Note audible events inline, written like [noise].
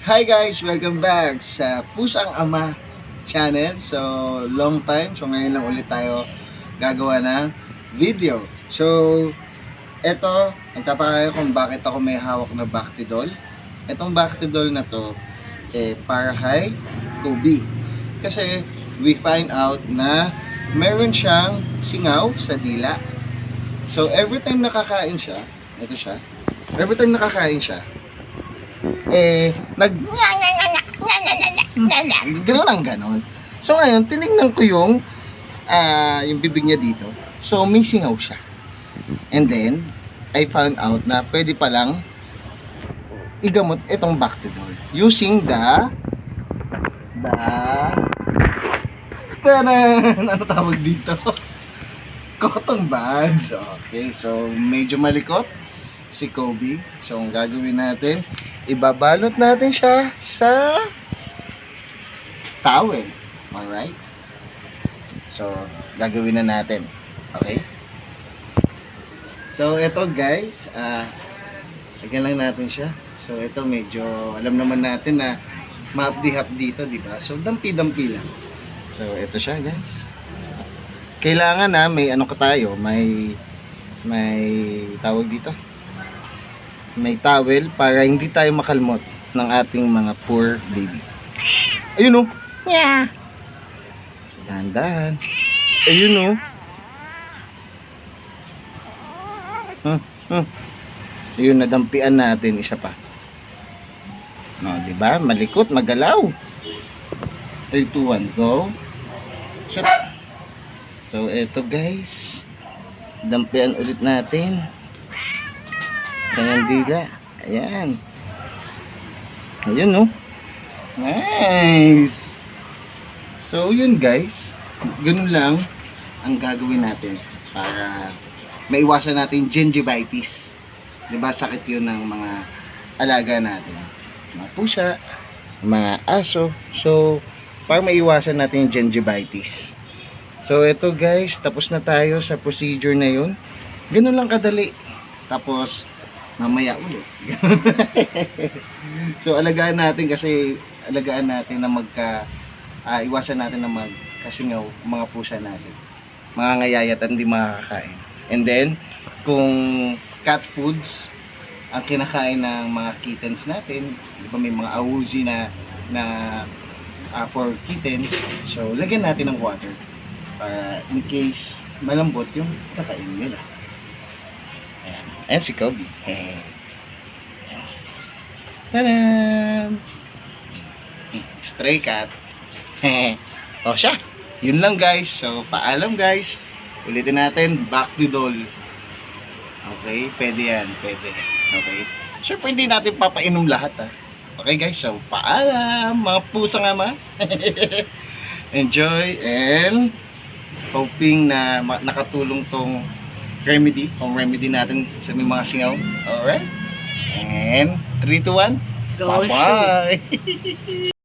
Hi guys! Welcome back sa Pusang Ama channel. So, long time. So, ngayon lang ulit tayo gagawa ng video. So, eto, nagtataka kayo kung bakit ako may hawak na Bactidol. Etong Bactidol na to, eh, para kay Kobe. Kasi, we find out na meron siyang singaw sa dila. So, every time nakakain siya, ito siya, every time nakakain siya, eh, nag... Gano'n ang gano'n. So ngayon, tinignan ko yung, ah, yung bibig niya dito. So, may singaw siya. And then, I found out na pwede palang igamot itong Bactidol using the the Taran! [laughs] Ano tawag dito? [laughs] Cotton buds. Okay, so medyo malikot si Kobe. So, ang gagawin natin, ibabalot natin siya sa towel. Alright? So, gagawin na natin. Okay? So, ito guys, ah, lagyan lang natin siya. So, ito medyo, alam naman natin na maapdihap dito, di ba? So, dampi-dampi lang. So, ito siya guys. Kailangan na may ano ka tayo, may may tawag dito. May towel para hindi tayo makalmot ng ating mga poor baby. Ayun oh. Yeah. So, dahan-dahan. Ayun oh. Hmm, hmm. Ayun, nadampian natin isa pa. No, di ba? Malikot, magalaw. 3, 2, 1, go. Shot. So, eto guys. Dampian ulit natin. Kanyang dila. Ayan. Ayun, no? Nice! So, yun guys. Ganun lang ang gagawin natin para maiwasan natin gingivitis. Di ba sakit yun ng mga alaga natin. Mga pusa, mga aso. So, para maiwasan natin yung gingivitis. So, ito guys, tapos na tayo sa procedure na yun. Ganun lang kadali. Tapos, mamaya ulit. [laughs] so, alagaan natin kasi alagaan natin na magka ah, iwasan natin na magkasingaw mga pusa natin. Mga ngayayat at hindi makakain. And then, kung cat foods ang kinakain ng mga kittens natin, di ba may mga awuzi na na ah, for kittens, so lagyan natin ng water para in case malambot yung kakain nila. Ayan. Si Kobe. Tadam! Stray cat. [laughs] o siya. Yun lang guys. So, paalam guys. Ulitin natin. Back to doll. Okay? Pwede yan. Pwede. Okay? Siyempre, hindi natin papainom lahat ha. Okay guys? So, paalam. Mga pusang ama. [laughs] Enjoy and hoping na ma- nakatulong tong remedy, home remedy natin sa may mga singaw. Alright? And 3 to 1. Go. Bye-bye! [laughs]